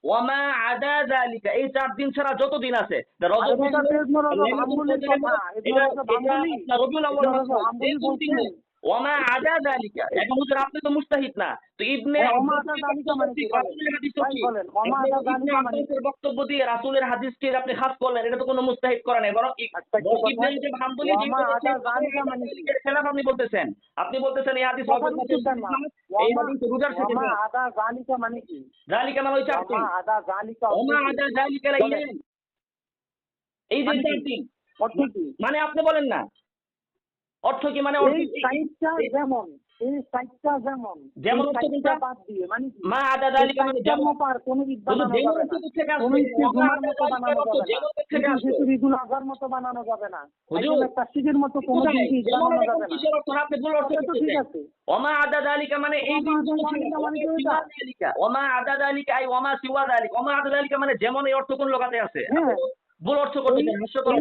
ওয়ামা আদা যালিকা এই চার দিন ছাড়া যত দিন আছে রজব। রবিউল আউয়াল ওয়ামা আদা যালিকা এখন হুজুর আপনি তো মুস্তাহিদ না তো ইবনে হ্যাঁ, ওমা আদা যালিকা মানে কি? বলেন। ওমা আদা যালিকা মানে বক্তব্য দিয়ে রাসূলের হাদিসকে আপনি খাস করলেন এটা তো কোনো মুস্তাহিদ করা নেই বরং আচ্ছা? ইবনে হাম্বলী যে ওমা আদা যালিকা মানে খেলাফ আপনি বলতেছেন আপনি বলতেছেন এই হাদিস। এই ওমা- হাদিস রোজার শেষে ওমা আদা যালিকা মানে কি? যালিকা মানে চার দিন ওমা আদা যালিকা ওমা আদা লাইলেন এই যে মানে? মানে আপনি বলেন না অর্থ কি মানে? যেমন যেমন অর্থ কোনটা? বাদ দিয়ে মানে মা আদা যালিকা মানে যেমন কোনো শুধু বানানো যাবে না। মতো বানানো যাবে না। হুজুর, মতো কোনো বানানো যাবে। কিসের অর্থ? আপনি ভুল অর্থ তো ঠিক। আছে। ওমা আদা যালিকা মানে এই ওমা আদা মানে আদা যালিকা আই ওমা সিওয়া যালিকা। ওমা আদা যালিকা মানে যেমন এই অর্থ কোন লোকাতে আছে হ্যাঁ। ভুল অর্থ করতেছেন হাস্যকর